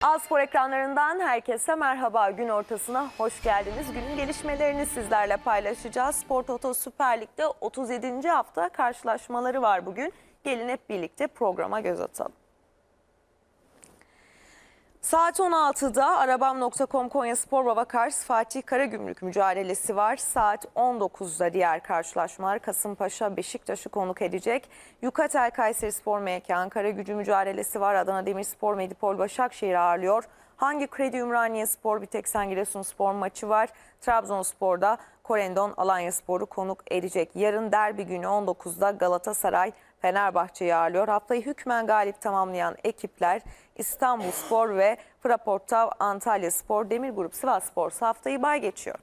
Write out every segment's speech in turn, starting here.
Aspor ekranlarından herkese merhaba. Gün ortasına hoş geldiniz. Günün gelişmelerini sizlerle paylaşacağız. Spor Toto Süper Lig'de 37. hafta karşılaşmaları var bugün. Gelin hep birlikte programa göz atalım. Saat 16'da Arabam.com Konya Spor Baba Kars Fatih Karagümrük mücadelesi var. Saat 19'da diğer karşılaşmalar Kasımpaşa Beşiktaş'ı konuk edecek. Yukatel Kayseri Spor MK Ankara gücü mücadelesi var. Adana Demirspor Medipol Başakşehir ağırlıyor. Hangi Kredi Ümraniye Spor Biteksen Giresun Spor maçı var. Trabzonspor'da Korendon Alanya Spor'u konuk edecek. Yarın derbi günü 19'da Galatasaray Fenerbahçe'yi ağırlıyor. Haftayı hükmen galip tamamlayan ekipler İstanbul Spor ve Fraportav Antalya Spor, Demir Grup Sivas Spor haftayı bay geçiyor.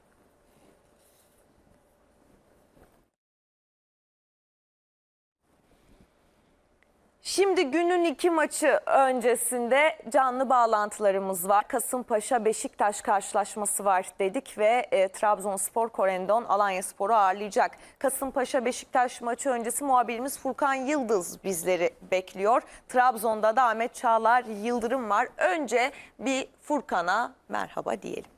Şimdi günün iki maçı öncesinde canlı bağlantılarımız var. Kasımpaşa Beşiktaş karşılaşması var dedik ve e, Trabzonspor Korendon Alanya Spor'u ağırlayacak. Kasımpaşa Beşiktaş maçı öncesi muhabirimiz Furkan Yıldız bizleri bekliyor. Trabzon'da da Ahmet Çağlar Yıldırım var. Önce bir Furkan'a merhaba diyelim.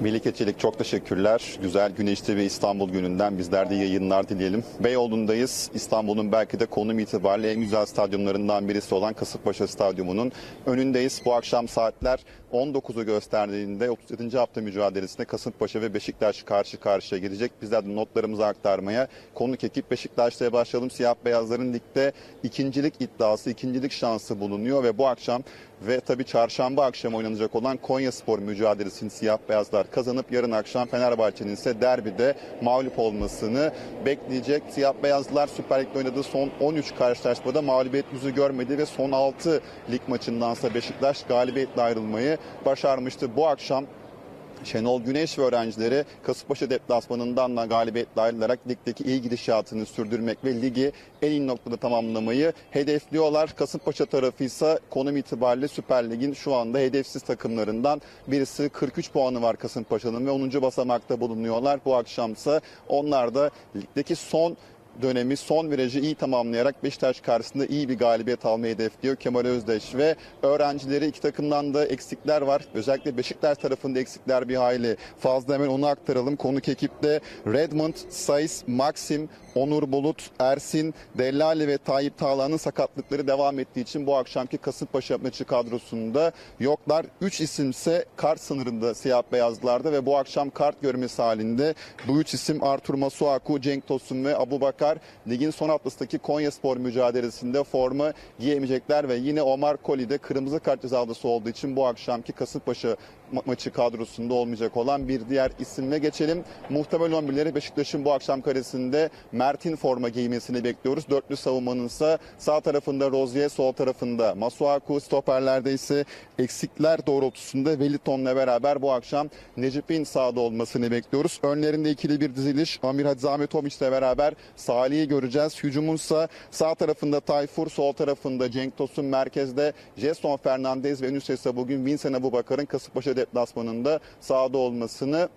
Melike Çelik çok teşekkürler. Güzel güneşli ve İstanbul gününden bizler de yayınlar dileyelim. Beyoğlu'ndayız. İstanbul'un belki de konum itibariyle en güzel stadyumlarından birisi olan Kasımpaşa Stadyumu'nun önündeyiz. Bu akşam saatler 19'u gösterdiğinde 37. hafta mücadelesinde Kasımpaşa ve Beşiktaş karşı karşıya gelecek. Bizler de notlarımızı aktarmaya konuk ekip Beşiktaş'ta başlayalım. Siyah beyazların ligde ikincilik iddiası, ikincilik şansı bulunuyor ve bu akşam ve tabii çarşamba akşamı oynanacak olan Konya Spor mücadelesini siyah beyazlar kazanıp yarın akşam Fenerbahçe'nin ise derbide mağlup olmasını bekleyecek. Siyah beyazlar Süper Lig'de oynadığı son 13 karşılaşmada mağlubiyet yüzü görmedi ve son 6 lig maçındansa Beşiktaş galibiyetle ayrılmayı başarmıştı. Bu akşam Şenol Güneş ve öğrencileri Kasımpaşa deplasmanından da galibiyetle ayrılarak ligdeki iyi gidişatını sürdürmek ve ligi en iyi noktada tamamlamayı hedefliyorlar. Kasımpaşa tarafı ise konum itibariyle Süper Lig'in şu anda hedefsiz takımlarından birisi 43 puanı var Kasımpaşa'nın ve 10. basamakta bulunuyorlar. Bu akşamsa onlar da ligdeki son dönemi son virajı iyi tamamlayarak Beşiktaş karşısında iyi bir galibiyet almayı hedefliyor Kemal Özdeş ve öğrencileri iki takımdan da eksikler var. Özellikle Beşiktaş tarafında eksikler bir hayli fazla hemen onu aktaralım. Konuk ekipte Redmond, Sayıs, Maxim, Onur Bulut, Ersin, Dellali ve Tayyip Tağlan'ın sakatlıkları devam ettiği için bu akşamki Kasımpaşa maçı kadrosunda yoklar. 3 isimse kart sınırında siyah beyazlarda ve bu akşam kart görmesi halinde bu üç isim Artur Masuaku, Cenk Tosun ve Abu Bakar ligin son haftasındaki Konya Spor mücadelesinde forma giyemeyecekler ve yine Omar Koli de kırmızı kart cezalısı olduğu için bu akşamki Kasımpaşa ma- maçı kadrosunda olmayacak olan bir diğer isimle geçelim. Muhtemel 11'leri Beşiktaş'ın bu akşam karesinde Mert'in forma giymesini bekliyoruz. Dörtlü savunmanın ise sağ tarafında Rozier, sol tarafında Masuaku, stoperlerde ise eksikler doğrultusunda Wellington'la beraber bu akşam Necip'in sahada olmasını bekliyoruz. Önlerinde ikili bir diziliş. Amir Hadzi Ahmetoviç'le beraber Salih'i göreceğiz. Hücumunsa sağ tarafında Tayfur, sol tarafında Cenk Tosun, merkezde Jason Fernandez ve ise bugün Vincent Abubakar'ın Kasımpaşa deplasmanında sahada olmasını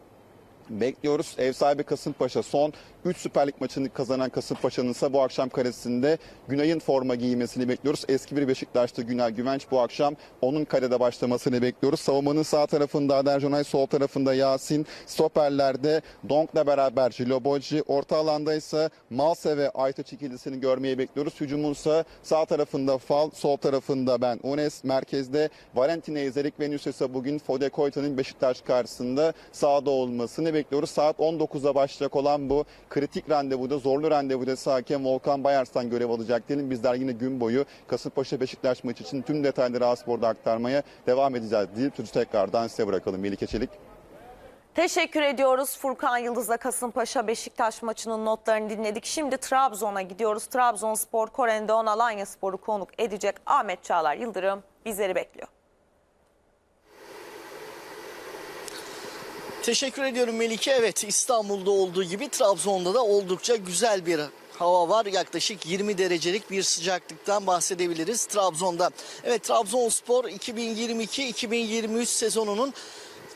bekliyoruz. Ev sahibi Kasımpaşa son 3 Süper Lig maçını kazanan Kasımpaşa'nın ise bu akşam karesinde Günay'ın forma giymesini bekliyoruz. Eski bir Beşiktaş'ta Günay Güvenç bu akşam onun karede başlamasını bekliyoruz. Savunmanın sağ tarafında Ader Jonay, sol tarafında Yasin, stoperlerde Donk'la beraber Jiloboji, orta alanda ise Malse ve Aytaç ikilisini görmeyi bekliyoruz. Hücumun ise sağ tarafında Fal, sol tarafında ben Unes, merkezde Valentin Ezerik ve Nüs ise bugün Fode Koyta'nın Beşiktaş karşısında sahada olmasını bekliyoruz. Saat 19'da başlayacak olan bu kritik randevuda, zorlu randevuda hakem Volkan Bayarslan görev alacak diyelim. Bizler yine gün boyu Kasımpaşa Beşiktaş maçı için tüm detayları Aspor'da aktarmaya devam edeceğiz deyip sözü tekrardan size bırakalım. Melike Çelik. Teşekkür ediyoruz Furkan Yıldız'la Kasımpaşa Beşiktaş maçının notlarını dinledik. Şimdi Trabzon'a gidiyoruz. Trabzonspor Korendon Alanya Spor'u konuk edecek Ahmet Çağlar Yıldırım bizleri bekliyor. Teşekkür ediyorum Melike. Evet İstanbul'da olduğu gibi Trabzon'da da oldukça güzel bir hava var. Yaklaşık 20 derecelik bir sıcaklıktan bahsedebiliriz Trabzon'da. Evet Trabzonspor 2022-2023 sezonunun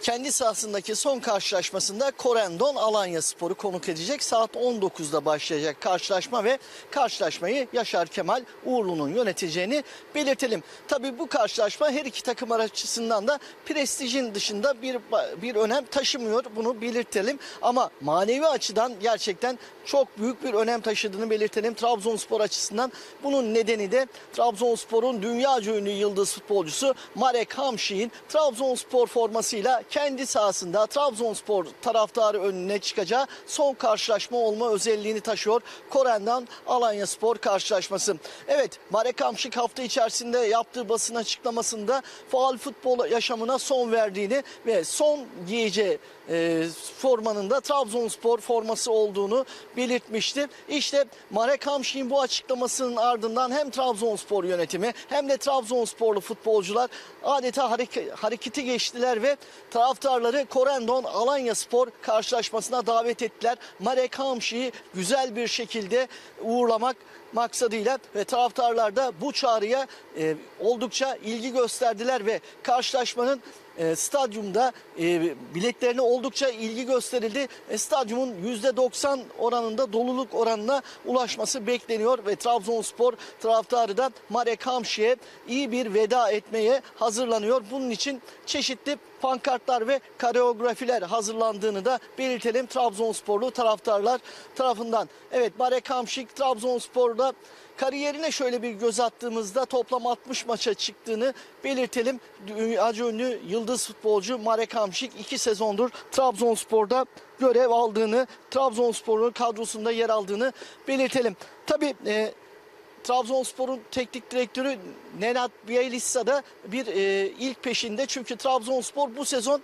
kendi sahasındaki son karşılaşmasında Korendon Alanya Sporu konuk edecek. Saat 19'da başlayacak karşılaşma ve karşılaşmayı Yaşar Kemal Uğurlu'nun yöneteceğini belirtelim. Tabii bu karşılaşma her iki takım açısından da prestijin dışında bir bir önem taşımıyor. Bunu belirtelim. Ama manevi açıdan gerçekten çok büyük bir önem taşıdığını belirtelim. Trabzonspor açısından bunun nedeni de Trabzonspor'un dünyaca ünlü yıldız futbolcusu Marek Hamşik'in Trabzonspor formasıyla kendi sahasında Trabzonspor taraftarı önüne çıkacağı son karşılaşma olma özelliğini taşıyor. Koren'den Alanya Spor karşılaşması. Evet Marek Hamşik hafta içerisinde yaptığı basın açıklamasında faal futbol yaşamına son verdiğini ve son giyeceği e, formanın da Trabzonspor forması olduğunu belirtmişti. İşte Marek Hamşik'in bu açıklamasının ardından hem Trabzonspor yönetimi hem de Trabzonsporlu futbolcular adeta hareke- hareketi geçtiler ve taraftarları Korendon Alanya Spor karşılaşmasına davet ettiler. Marek Hamşik'i güzel bir şekilde uğurlamak maksadıyla ve taraftarlar da bu çağrıya e, oldukça ilgi gösterdiler ve karşılaşmanın e, stadyumda e, biletlerine oldukça ilgi gösterildi. E, stadyumun %90 oranında doluluk oranına ulaşması bekleniyor ve Trabzonspor taraftarı da Marek Hamşik'e iyi bir veda etmeye hazırlanıyor. Bunun için çeşitli pankartlar ve koreografiler hazırlandığını da belirtelim Trabzonsporlu taraftarlar tarafından. Evet Marek Hamşik Trabzonspor'da kariyerine şöyle bir göz attığımızda toplam 60 maça çıktığını belirtelim. Dünyaca ünlü yıldız futbolcu Marek Hamşik 2 sezondur Trabzonspor'da görev aldığını, Trabzonspor'un kadrosunda yer aldığını belirtelim. Tabii e, Trabzonspor'un teknik direktörü Nenad Bielitsa da bir e, ilk peşinde. Çünkü Trabzonspor bu sezon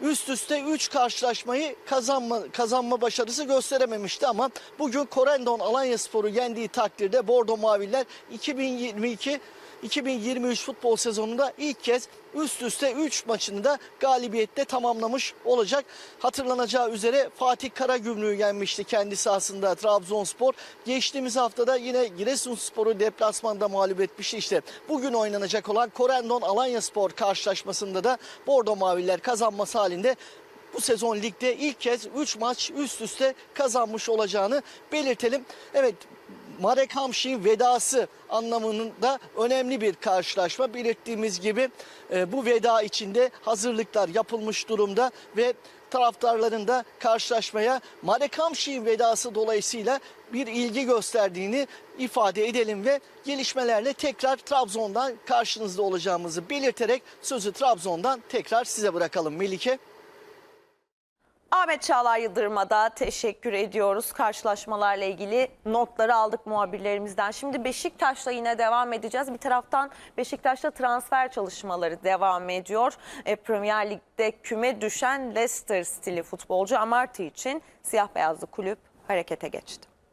üst üste 3 karşılaşmayı kazanma kazanma başarısı gösterememişti ama bugün Korendon Alanya Spor'u yendiği takdirde Bordo Maviller 2022 2023 futbol sezonunda ilk kez üst üste 3 maçını da galibiyette tamamlamış olacak. Hatırlanacağı üzere Fatih Karagümrük'ü yenmişti kendi sahasında Trabzonspor. Geçtiğimiz haftada yine Giresunspor'u deplasmanda mağlup etmişti. İşte bugün oynanacak olan Korendon Alanya Spor karşılaşmasında da Bordo Maviler kazanması halinde bu sezon ligde ilk kez 3 maç üst üste kazanmış olacağını belirtelim. Evet Marek Hamşik'in vedası anlamında önemli bir karşılaşma. Belirttiğimiz gibi e, bu veda içinde hazırlıklar yapılmış durumda ve taraftarların da karşılaşmaya Marek Hamşik'in vedası dolayısıyla bir ilgi gösterdiğini ifade edelim ve gelişmelerle tekrar Trabzon'dan karşınızda olacağımızı belirterek sözü Trabzon'dan tekrar size bırakalım Melike. Ahmet Çağlar Yıldırım'a da teşekkür ediyoruz. Karşılaşmalarla ilgili notları aldık muhabirlerimizden. Şimdi Beşiktaş'la yine devam edeceğiz. Bir taraftan Beşiktaş'ta transfer çalışmaları devam ediyor. E, Premier Lig'de küme düşen Leicester stili futbolcu Amarty için siyah beyazlı kulüp harekete geçti.